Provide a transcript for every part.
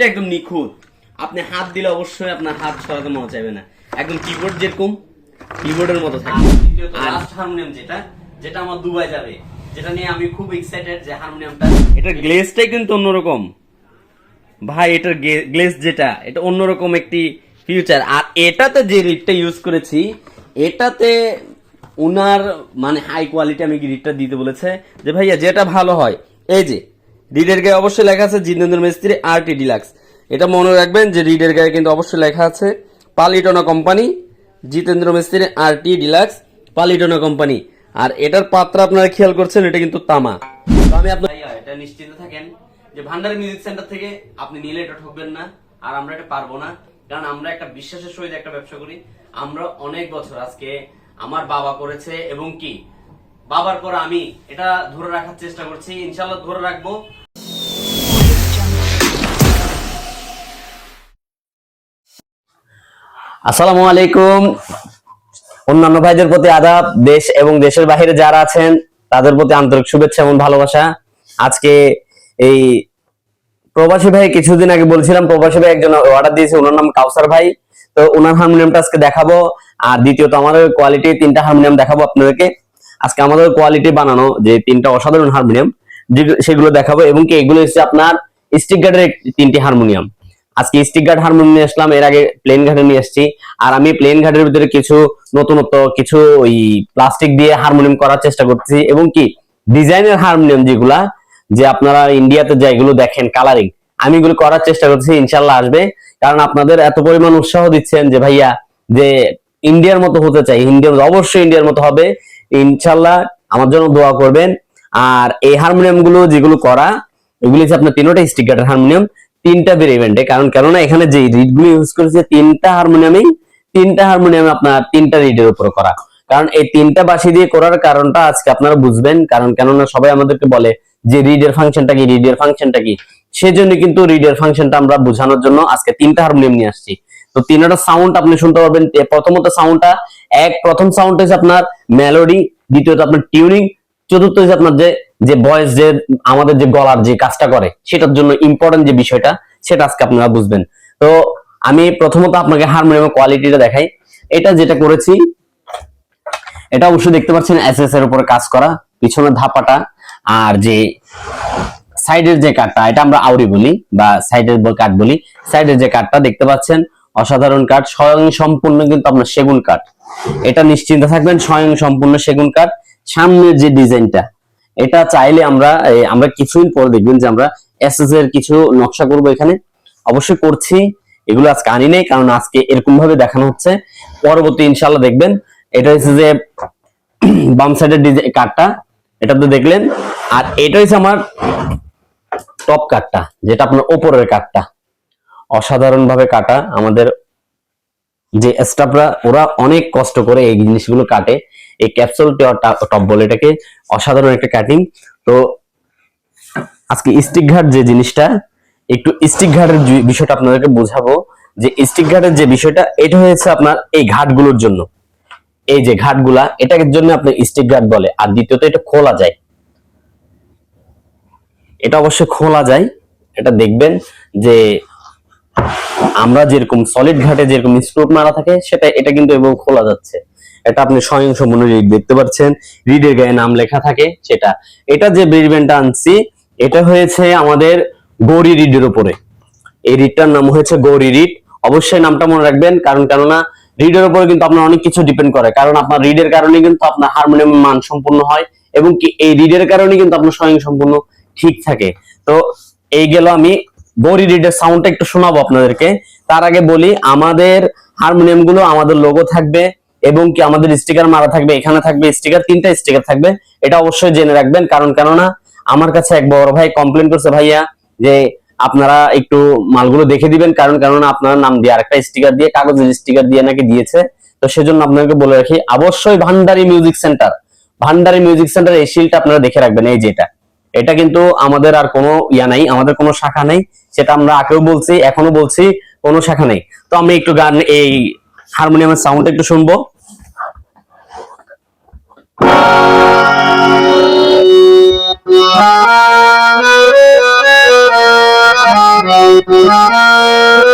ফিনিশিংটা একদম নিখুঁত। আপনি হাত দিলে অবশ্যই আপনার হাত সরাতে মনে চাইবে না। একদম কিবোর্ড যেরকম কিবোর্ডের মতো থাকে। আর লাস্ট হারমোনিয়াম যেটা যেটা আমার দুবাই যাবে যেটা নিয়ে আমি খুব এক্সাইটেড যে হারমোনিয়ামটা এটার গ্লেজটাই কিন্তু অন্যরকম। ভাই এটার গ্লেজ যেটা এটা অন্যরকম একটি ফিউচার আর এটাতে যে রিডটা ইউজ করেছি এটাতে উনার মানে হাই কোয়ালিটি আমি রিডটা দিতে বলেছে। যে ভাইয়া যেটা ভালো হয় এই যে রিডের গায়ে অবশ্যই লেখা আছে জিতেন্দ্র মিস্ত্রি আর টি ডিলাক্স। এটা মনে রাখবেন যে রিডের গায়ে কিন্তু অবশ্যই লেখা আছে পালিটনা কোম্পানি, জিতেন্দ্র মিস্ত্রি আর টি ডিলাক্স, পালিটনা কোম্পানি। আর এটার পাত্রা আপনারা খেয়াল করছেন, এটা কিন্তু তামা। তো আমি আপনার এটা নিশ্চিন্ত থাকেন যে ভান্ডারি মিউজিক সেন্টার থেকে আপনি নিলে এটা ঠকবেন না, আর আমরা এটা পারব না। কারণ আমরা একটা বিশ্বাসের সহিত একটা ব্যবসা করি। আমরা অনেক বছর আজকে আমার বাবা করেছে এবং কি? বাবার পর আমি। এটা ধরে রাখার চেষ্টা করছি। ইনশাল্লাহ ধরে রাখব। আসসালামু আলাইকুম। অন্যান্য ভাইদের প্রতি আদাব, দেশ এবং দেশের বাইরে যারা আছেন, তাদের প্রতি আন্তরিক শুভেচ্ছা এবং ভালোবাসা। আজকে এই প্রবাসী ভাই, কিছুদিন আগে বলছিলাম, প্রবাসী ভাই একজন অর্ডার দিয়েছে, ওনার নাম কাউসার ভাই। তো ওনার হারমোনিয়ামটা আজকে দেখাবো। আর দ্বিতীয়ত আমাদের কোয়ালিটি তিনটা হারমোনিয়াম দেখাবো আপনাদেরকে। আজকে আমাদের কোয়ালিটি বানানো যে তিনটা অসাধারণ হারমোনিয়াম সেগুলো দেখাবো এবং কি এগুলো হচ্ছে আপনার স্টিক গার্ডের তিনটি হারমোনিয়াম আজকে স্টিক গার্ড হারমোনিয়াম নিয়ে আসলাম, এর আগে প্লেন ঘাটে নিয়ে এসেছি আর আমি প্লেন ঘাটের ভিতরে কিছু নতুনত্ব, কিছু ওই প্লাস্টিক দিয়ে হারমোনিয়াম করার চেষ্টা করতেছি এবং কি ডিজাইনের হারমোনিয়াম যেগুলা, যে আপনারা ইন্ডিয়াতে যেগুলো দেখেন কালারিং আমি এগুলো করার চেষ্টা করছি ইনশাল্লাহ আসবে। কারণ আপনাদের এত পরিমাণ উৎসাহ দিচ্ছেন যে ভাইয়া, যে ইন্ডিয়ার মতো হতে চাই ইন্ডিয়ার অবশ্যই ইন্ডিয়ার মতো হবে। ইনশাল্লাহ আমার জন্য দোয়া করবেন। আর এই হারমোনিয়ামগুলো যেগুলো করা, এগুলি হচ্ছে আপনার তিনটা স্টিক গার্ডের হারমোনিয়াম তিনটা ভেরিয়েন্টে কারণ কেননা এখানে যে রিডগুলো ইউজ করেছে তিনটা হারমোনিয়ামেই তিনটা হারমোনিয়াম আপনার তিনটা রিডের উপর করা। কারণ এই তিনটা বাসি দিয়ে করার কারণটা আজকে আপনারা বুঝবেন। কারণ কেননা সবাই আমাদেরকে বলে যে রিডের ফাংশনটা কি রিডের ফাংশনটা কি? সেজন্য কিন্তু রিডের ফাংশনটা আমরা বোঝানোর জন্য আজকে তিনটা হারমোনিয়াম নিয়ে আসছি। তো তিনটা সাউন্ড আপনি শুনতে পারবেন। প্রথমত সাউন্ডটা এক, প্রথম সাউন্ড হচ্ছে আপনার মেলোডি দ্বিতীয়ত আপনার টিউনিং চতুর্থ হচ্ছে আপনার যে যে ভয়েস যে আমাদের যে গলার যে কাজটা করে, সেটার জন্য ইম্পর্টেন্ট যে বিষয়টা, সেটা আজকে আপনারা বুঝবেন। তো আমি প্রথমত আপনাকে হারমোনিয়ামের কোয়ালিটিটা দেখাই। এটা যেটা করেছি, এটা অবশ্যই দেখতে পাচ্ছেন এসএস এর উপরে কাজ করা, পিছনের ধাপাটা, আর যে সাইডের যে কাঠটা এটা আমরা আউরি বলি, বা সাইডের কাঠ বলি সাইডের যে কাঠটা দেখতে পাচ্ছেন অসাধারণ কাঠ স্বয়ং সম্পূর্ণ কিন্তু আপনার সেগুন কাঠ। এটা নিশ্চিন্ত থাকবেন স্বয়ং সম্পূর্ণ সেগুন কাঠ। সামনের যে ডিজাইনটা, এটা চাইলে আমরা আমরা কিছুদিন পর দেখবেন যে আমরা এসএস এর কিছু নকশা করব এখানে। অবশ্যই করছি, এগুলো আজকে আনি নাই, কারণ আজকে এরকম ভাবে দেখানো হচ্ছে। পরবর্তী ইনশাল্লাহ দেখবেন, এটা হচ্ছে যে বাম সাইডের ডিজাইন কাঠটা, এটা তো দেখলেন। আর এটা হচ্ছে আমার টপ কাঠটা, যেটা আপনার ওপরের কাঠটা। অসাধারণ ভাবে কাটা। আমাদের যে স্টাফরা ওরা অনেক কষ্ট করে এই জিনিসগুলো কাটে। এই ক্যাপসুল টপ বলে এটাকে অসাধারণ একটা কাটিং তো আজকে স্টিক ঘাট যে জিনিসটা, একটু স্টিক ঘাটের বিষয়টা আপনাদেরকে বোঝাবো। যে স্টিক ঘাটের যে বিষয়টা, এটা হয়েছে আপনার এই ঘাটগুলোর জন্য। এই যে ঘাটগুলা এটার জন্য আপনি স্টিক ঘাট বলে। আর দ্বিতীয়ত, এটা খোলা যায়। এটা অবশ্যই খোলা যায়। এটা দেখবেন যে আমরা যেরকম সলিড ঘাটে যেরকম স্ক্রুপ মারা থাকে, সেটা, এটা কিন্তু এবং খোলা যাচ্ছে। এটা আপনি স্বয়ং সম্পূর্ণ রিড দেখতে পাচ্ছেন। রিডের গায়ে নাম লেখা থাকে সেটা। এটা যে ব্রিডবেনটা আনছি, এটা হয়েছে আমাদের গৌরী রিডের উপরে। এই রিডটার নাম হয়েছে গৌরী রিড অবশ্যই নামটা মনে রাখবেন, কারণ, কেননা রিডের উপরে কিন্তু আপনার অনেক কিছু ডিপেন্ড করে। কারণ আপনার রিডের কারণে কিন্তু আপনার হারমোনিয়াম মান সম্পূর্ণ হয়, এবং কি এই রিডের কারণে কিন্তু আপনার স্বয়ং সম্পূর্ণ ঠিক থাকে। তো এই গেল আমি গৌরী রিডের সাউন্ডটা একটু শোনাবো আপনাদেরকে। তার আগে বলি, আমাদের হারমোনিয়ামগুলো আমাদের লোগো থাকবে এবং কি আমাদের স্টিকার মারা থাকবে, এখানে থাকবে স্টিকার তিনটা স্টিকার থাকবে। এটা অবশ্যই জেনে রাখবেন, কারণ কেননা আমার কাছে এক বড় ভাই কমপ্লেন করছে, ভাইয়া, যে আপনারা একটু মালগুলো দেখে দিবেন, কারণ কেননা আপনার নাম দিয়ে আরেকটা স্টিকার দিয়ে, কাগজের স্টিকার দিয়ে নাকি দিয়েছে। তো সেজন্য আপনাকে বলে রাখি, অবশ্যই Bhandari music centre Bhandari music centre এই শিলটা আপনারা দেখে রাখবেন, এই যেটা এটা কিন্তু আমাদের আর কোনো ইয়া নাই, আমাদের কোনো শাখা নাই। সেটা আমরা আগেও বলছি এখনও বলছি, কোনো শাখা নেই তো আমি একটু গান, এই হারমোনিয়ামের সাউন্ড একটু শুনব Thank you.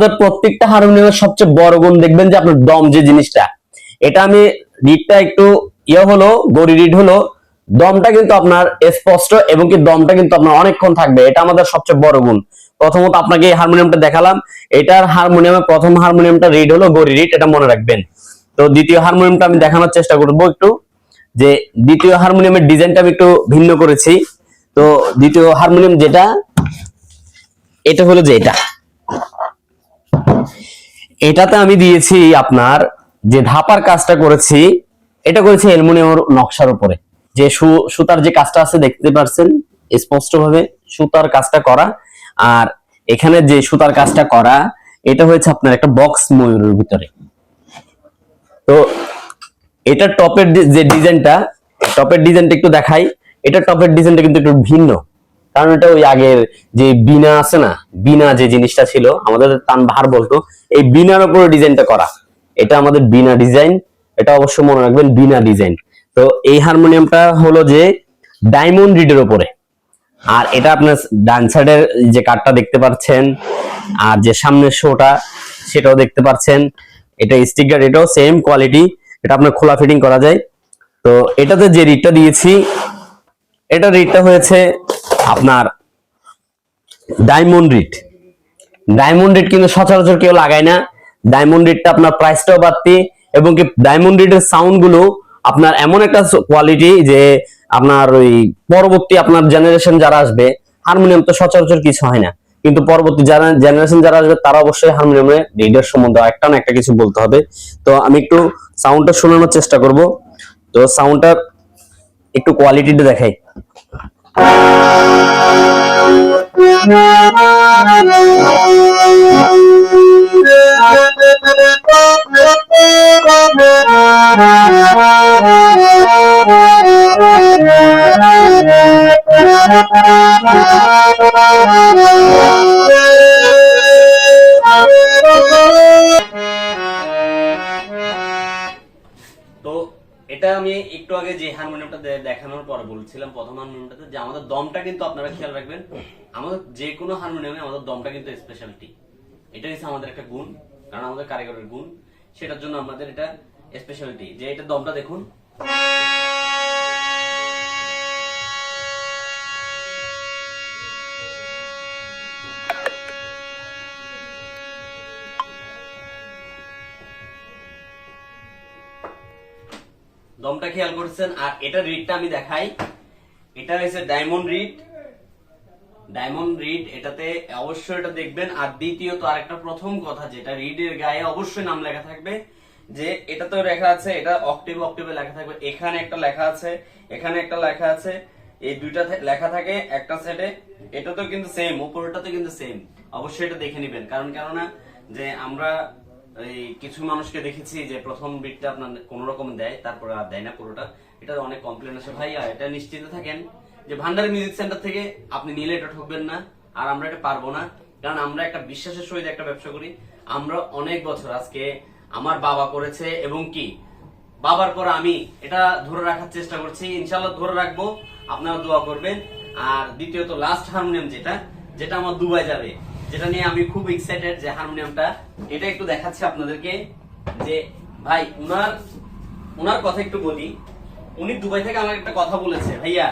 আমাদের প্রত্যেকটা হারমোনিয়ামের সবচেয়ে বড় গুণ দেখবেন যে আপনার দম যে জিনিসটা, এটা আমি রিডটা একটু ইয়ে হলো, গড়ি রিড হলো, দমটা কিন্তু আপনার স্পষ্ট এবং কি দমটা কিন্তু আপনার অনেকক্ষণ থাকবে, এটা আমাদের সবচেয়ে বড় গুণ। প্রথমত আপনাকে এই হারমোনিয়ামটা দেখালাম, এটার হারমোনিয়ামের প্রথম হারমোনিয়ামটা রিড হলো, গড়ি রিড এটা মনে রাখবেন। তো দ্বিতীয় হারমোনিয়ামটা আমি দেখানোর চেষ্টা করব একটু, যে দ্বিতীয় হারমোনিয়ামের ডিজাইনটা আমি একটু ভিন্ন করেছি। তো দ্বিতীয় হারমোনিয়াম যেটা, এটা হলো যে এটা। এটাতে আমি দিয়েছি আপনার যে ধাপার কাজটা করেছি, এটা করেছি অ্যালুমিনিয়াম নকশার উপরে। যে সুতার যে কাজটা আছে, দেখতে পাচ্ছেন স্পষ্ট ভাবে সুতার কাজটা করা। আর এখানে যে সুতার কাজটা করা, এটা হয়েছে আপনার একটা বক্স ময়ূরের ভিতরে। তো এটা টপের যে ডিজাইনটা, টপের ডিজাইনটা একটু দেখাই। এটা টপের ডিজাইনটা কিন্তু একটু ভিন্ন। কারণ এটা ওই আগের যে বিনা আছে না, বিনা যে জিনিসটা ছিল, আমাদের তান ভার বলতো, এই বিনার উপরে ডিজাইনটা করা। এটা আমাদের বিনা ডিজাইন, এটা অবশ্য মনে রাখবেন বিনা ডিজাইন। তো এই হারমোনিয়ামটা হলো যে ডায়মন্ড রিডের উপরে। আর এটা আপনার ডান সাইডের যে কাঠটা দেখতে পাচ্ছেন, আর যে সামনের শোটা, সেটাও দেখতে পাচ্ছেন। এটা স্টিকার, এটাও সেম কোয়ালিটি এটা আপনার খোলা ফিটিং করা যায়। তো এটাতে যে রিটটা দিয়েছি, এটা রিটটা হয়েছে আপনার ডায়মন্ড রিট ডায়মন্ড রিট কিন্তু সচরাচর কেউ লাগায় না। ডায়মন্ড রিটটা আপনার প্রাইসটাও বাড়তি এবং কি ডায়মন্ড রিটের সাউন্ডগুলো আপনার এমন একটা কোয়ালিটি যে আপনার ওই পরবর্তী আপনার জেনারেশন যারা আসবে হারমোনিয়াম তো সচরাচর কিছু হয় না। কিন্তু পরবর্তী যারা জেনারেশন যারা আসবে, তারা অবশ্যই হারমোনিয়ামে রিডের সম্বন্ধে একটা না একটা কিছু বলতে হবে। তো আমি একটু সাউন্ডটা শোনানোর চেষ্টা করব। তো সাউন্ডটা একটু কোয়ালিটিটা দেখাই। তো দেখানোর পর বলছিলাম প্রথম হারমোনিয়ামটাতে যে আমাদের দমটা কিন্তু আপনারা খেয়াল রাখবেন, আমাদের যে কোনো হারমোনিয়ামে আমাদের দমটা কিন্তু স্পেশালিটি এটা হচ্ছে আমাদের একটা গুণ, কারণ আমাদের কারিগরের গুণ। সেটার জন্য আমাদের এটা স্পেশালিটি যে এটা দমটা দেখুন। খেয়াল করছেন, আর এটা রিডটা আমি দেখাই। এটা হচ্ছে ডায়মন্ড রিড ডায়মন্ড রিড এটাতে অবশ্যই এটা দেখবেন। আর দ্বিতীয়ত আরেকটা প্রথম কথা, যেটা রিডের গায়ে অবশ্যই নাম লেখা থাকবে, যে এটাতেও লেখা আছে, এটা অক্টিভ অক্টিভে লেখা থাকবে। এখানে একটা লেখা আছে, এখানে একটা লেখা আছে, এই দুইটা লেখা থাকে একটা সেটে এটাতেও কিন্তু সেম উপরটাতে কিন্তু সেম অবশ্যই এটা দেখে নেবেন। কারণ কেননা, যে আমরা এই কিছু মানুষকে দেখেছি যে প্রথম বিটটা আপনার কোন রকম দেয়, তারপরে আর দেয় না পুরোটা। এটা অনেক কমপ্লেন আছে। ভাই আর এটা নিশ্চিন্ত থাকেন যে ভান্ডার মিউজিক সেন্টার থেকে আপনি নিলে এটা ঠকবেন না, আর আমরা এটা পারব না। কারণ আমরা একটা বিশ্বাসের সহিত একটা ব্যবসা করি। আমরা অনেক বছর আজকে আমার বাবা করেছে এবং কি? বাবার পর আমি এটা ধরে রাখার চেষ্টা করছি। ইনশাল্লাহ ধরে রাখব। আপনারা দোয়া করবেন। আর দ্বিতীয়ত লাস্ট হারমোনিয়াম যেটা যেটা আমার দুবাই যাবে। যেটা নিয়ে আমি খুব এক্সাইটেড যে হারমোনিয়ামটা, এটা একটু দেখাচ্ছি আপনাদেরকে যে, ভাই, উনার উনার কথা একটু বলি। উনি দুবাই থেকে আমাকে একটা কথা বলেছে, ভাইয়া,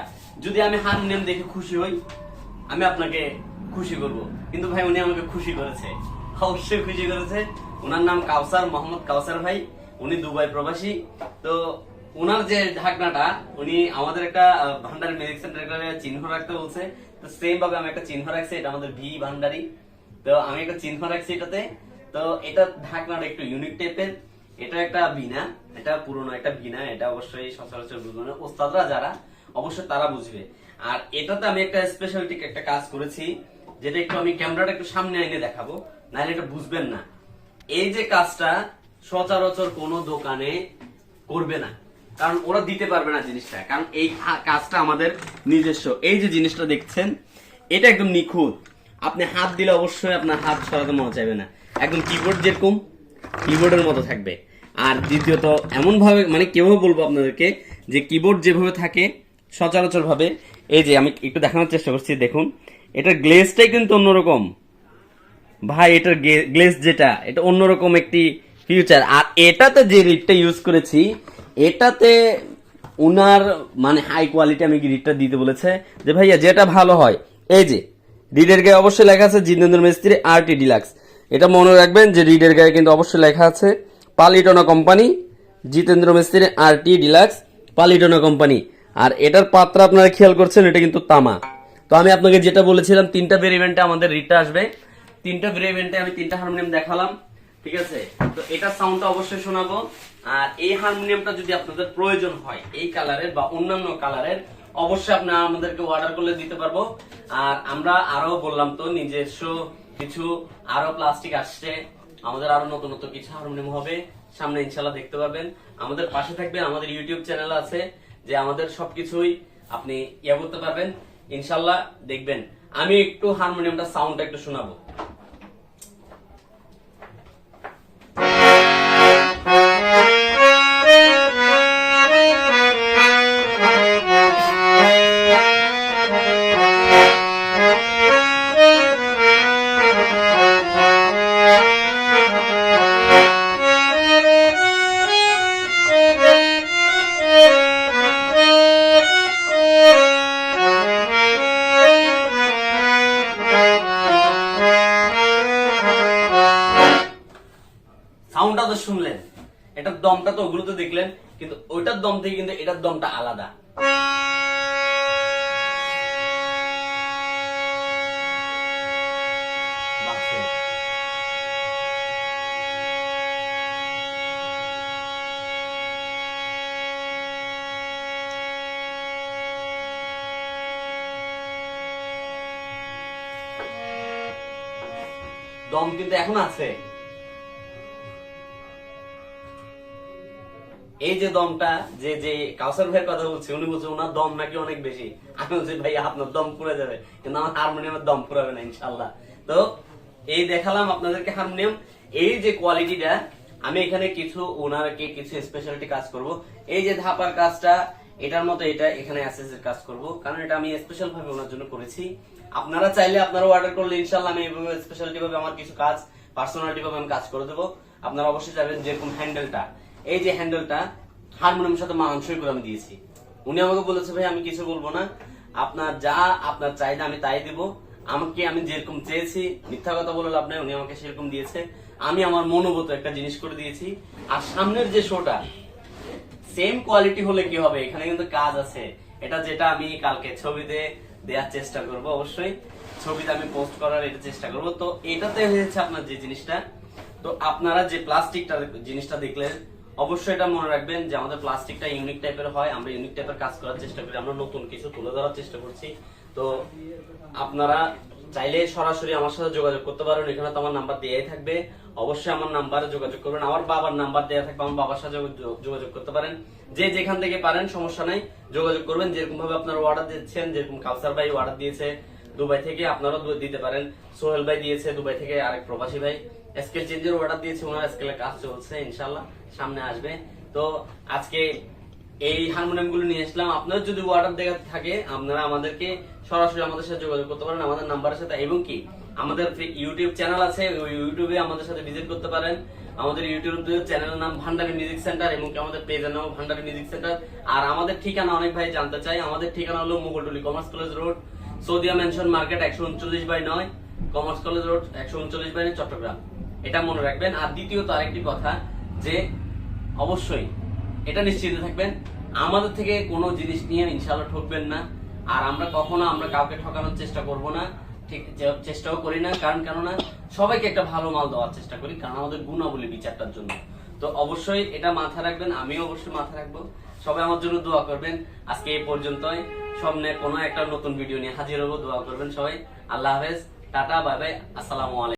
যদি আমি হারমোনিয়াম দেখে খুশি হই, আমি আপনাকে খুশি করব। কিন্তু ভাই, উনি আমাকে খুশি করেছে। অবশ্যই খুশি করেছে। ওনার নাম কাউসার, মোহাম্মদ কাউসার ভাই। উনি দুবাই প্রবাসী। তো ওনার যে ঢাকনাটা, উনি আমাদের একটা ভান্ডারি সেন্টার চিহ্ন রাখতে বলছে। তো সেম ভাবে আমি একটা চিহ্ন রাখছি, এটা আমাদের ভি ভান্ডারি। তো আমি একটা চিহ্ন রাখছি এটাতে। তো এটা ঢাকনাটা একটু ইউনিক টাইপের এটা একটা বিনা এটা পুরনো একটা বিনা এটা অবশ্যই সচরাচর বুঝবে না। ওস্তাদরা যারা, অবশ্যই তারা বুঝবে। আর এটাতে আমি একটা স্পেশালিটি একটা কাজ করেছি, যেটা একটু আমি ক্যামেরাটা একটু সামনে এনে দেখাবো, নাহলে এটা বুঝবেন না। এই যে কাজটা সচরাচর কোনো দোকানে করবে না। কারণ ওরা দিতে পারবে না জিনিসটা। কারণ এই কাজটা আমাদের নিজস্ব। এই যে জিনিসটা দেখছেন, এটা একদম নিখুঁত। আপনি হাত দিলে অবশ্যই আপনার হাত সরাতে মনে চাইবে না। একদম কিবোর্ড যেরকম কিবোর্ডের মতো থাকবে। আর দ্বিতীয়ত এমন ভাবে মানে কেউ বলব আপনাদেরকে যে কিবোর্ড যেভাবে থাকে সচরাচর ভাবে এই যে আমি একটু দেখানোর চেষ্টা করছি, দেখুন, এটার গ্লেজটাই কিন্তু অন্যরকম। ভাই, এটার গ্লেজ যেটা, এটা অন্যরকম একটি ফিউচার আর এটাতে যে রিডটা ইউজ করেছি, এটাতে ওনার মানে হাই কোয়ালিটি আমি রিডটা দিতে বলেছে, যে ভাইয়া, যেটা ভালো হয়, এই যে রিডের গায়ে অবশ্যই লেখা আছে জিতেন্দ্র মিস্ত্রি আর টি ডিলাক্স এটা মনে রাখবেন যে রিডের গায়ে কিন্তু অবশ্যই লেখা আছে পালিটনা কোম্পানি জিতেন্দ্র মিস্ত্রি আর টি ডিলাক্স পালিটনা কোম্পানি আর এটার পাত্র আপনারা খেয়াল করছেন, এটা কিন্তু তামা। তো আমি আপনাকে যেটা বলেছিলাম, তিনটা ভেরিয়েন্টে আমাদের রিডটা আসবে। তিনটা ভেরিয়েন্টে আমি তিনটা হারমোনিয়াম দেখালাম, ঠিক আছে? তো এটা সাউন্ডটা অবশ্যই শোনাবো। আর এই হারমোনিয়ামটা যদি আপনাদের প্রয়োজন হয়, এই কালারের বা অন্যান্য কালারের অবশ্যই আপনারা আমাদেরকে অর্ডার করলে দিতে পারব। আর আমরা আরও বললাম তো, নিজস্ব কিছু আরও প্লাস্টিক আসছে। আমাদের আরও নতুন নতুন কিছু হারমোনিয়াম হবে। সামনে ইনশাল্লাহ দেখতে পাবেন আমাদের পাশে থাকবেন আমাদের ইউটিউব চ্যানেল আছে, যে আমাদের সবকিছুই আপনি ইয়ে করতে পারবেন। ইনশাল্লাহ দেখবেন। আমি একটু হারমোনিয়ামটা সাউন্ডটা একটু শোনাবো। সাউন্ডটা তো শুনলেন। এটার দমটা তো ওগুলো তো দেখলেন, কিন্তু ওইটার দম থেকে কিন্তু এটার দমটা আলাদা। দম কিন্তু এখন আছে। এই যে দমটা, যে যে কাউসার ভাইয়ের কথা বলছি, উনি বলছে ওনার দম নাকি অনেক বেশি। আমি বলছি, ভাই, আপনার দম পুরে যাবে। কিন্তু আমার হারমোনিয়ামের দম পুরাবে না ইনশাল্লাহ তো এই দেখালাম আপনাদেরকে হারমোনিয়াম। এই যে কোয়ালিটিটা, আমি এখানে কিছু ওনারকে কিছু স্পেশালিটি কাজ করব। এই যে ধাপার কাজটা, এটার মতো এটা এখানে অ্যাসেসের কাজ করব। কারণ এটা আমি স্পেশাল ভাবে ওনার জন্য করেছি। আপনারা চাইলে আপনারা অর্ডার করলে ইনশাল্লাহ আমি এইভাবে স্পেশালিটি ভাবে আমার কিছু কাজ পার্সোনালিটি ভাবে আমি কাজ করে দেবো। আপনারা অবশ্যই চাইবেন যেরকম হ্যান্ডেলটা এই যে হ্যান্ডেলটা হারমোনিয়ামের সাথে মানানসই করে আমি দিয়েছি। উনি আমাকে বলেছে, ভাই, আমি কিছু বলব না। আপনার যা আপনার চাহিদা, আমি তাই দিব। আমাকে আমি যেরকম চেয়েছি, মিথ্যা কথা বলে লাভ নাই, উনি আমাকে সেরকম দিয়েছে। আমি আমার মনোগত একটা জিনিস করে দিয়েছি। আর সামনের যে শোটা সেম কোয়ালিটি হলে কি হবে? এখানে কিন্তু কাজ আছে। এটা যেটা আমি কালকে ছবিতে দেওয়ার চেষ্টা করব অবশ্যই। ছবিতে আমি পোস্ট করার এটা চেষ্টা করব। তো এটাতে হয়েছে আপনার যে জিনিসটা, তো আপনারা যে প্লাস্টিকটা জিনিসটা দেখলেন, অবশ্যই এটা মনে রাখবেন যে আমাদের প্লাস্টিকটা ইউনিক টাইপের হয়, আমরা ইউনিক টাইপের কাজ করার চেষ্টা করি, আমরা নতুন কিছু তুলে ধরার চেষ্টা করছি। তো আপনারা চাইলে সরাসরি আমার সাথে যোগাযোগ করতে পারেন, এখানে তো আমার নাম্বার দেয়াই থাকবে। অবশ্যই আমার নাম্বারে যোগাযোগ করবেন। আমার বাবার নাম্বার দেওয়া থাকবে, আমার বাবার সাথে যোগাযোগ করতে পারেন। যে যেখান থেকে পারেন, সমস্যা নাই, যোগাযোগ করবেন। যেরকম ভাবে আপনারা অর্ডার দিচ্ছেন, যেরকম কাউসার ভাই অর্ডার দিয়েছে দুবাই থেকে, আপনারাও দিতে পারেন। সোহেল ভাই দিয়েছে দুবাই থেকে, আরেক প্রবাসী ভাই। স্কেল চেঞ্জের অর্ডার দিয়েছে, ওনার স্কেলের কাজ চলছে ইনশাল্লাহ সামনে আসবে। তো আজকে এই হারমোনিয়ামগুলো নিয়ে আসলাম। আপনার যদি অর্ডার দেওয়া থাকে, আপনারা আমাদেরকে সরাসরি আমাদের সাথে যোগাযোগ করতে পারেন। আমাদের নাম্বারের সাথে, এবং কি? আমাদের ইউটিউব চ্যানেল আছে, ওই ইউটিউবে আমাদের সাথে ভিজিট করতে পারেন। আমাদের ইউটিউব চ্যানেলের নাম ভান্ডারি মিউজিক সেন্টার এবং আমাদের পেজের নাম ভান্ডারি মিউজিক সেন্টার আর আমাদের ঠিকানা অনেক ভাই জানতে চাই, আমাদের ঠিকানা হলো Mughaltuli commerce college road Saudia mansion market একশো উনচল্লিশ বাই নয় কমার্স কলেজ রোড একশো উনচল্লিশ বাই চট্টগ্রাম। এটা মনে রাখবেন। আর দ্বিতীয়ত আরেকটি কথা, যে অবশ্যই এটা নিশ্চিত থাকবেন, আমাদের থেকে কোনো জিনিস নিয়ে ইনশাল্লাহ ঠকবেন না। আর আমরা কখনো আমরা কাউকে ঠকানোর চেষ্টা করব না। ঠিক চেষ্টাও করি না, কারণ কেননা সবাইকে একটা ভালো মাল দেওয়ার চেষ্টা করি, কারণ আমাদের গুণাবলী বিচারটার জন্য। তো অবশ্যই এটা মাথা রাখবেন, আমিও অবশ্যই মাথা রাখব। সবাই আমার জন্য দোয়া করবেন। আজকে এই পর্যন্তই। সামনে কোনো একটা নতুন ভিডিও নিয়ে হাজির হব, দোয়া করবেন সবাই। আল্লাহ হাফেজ, টাটা, বাই বাই, আসসালামু আলাইকুম।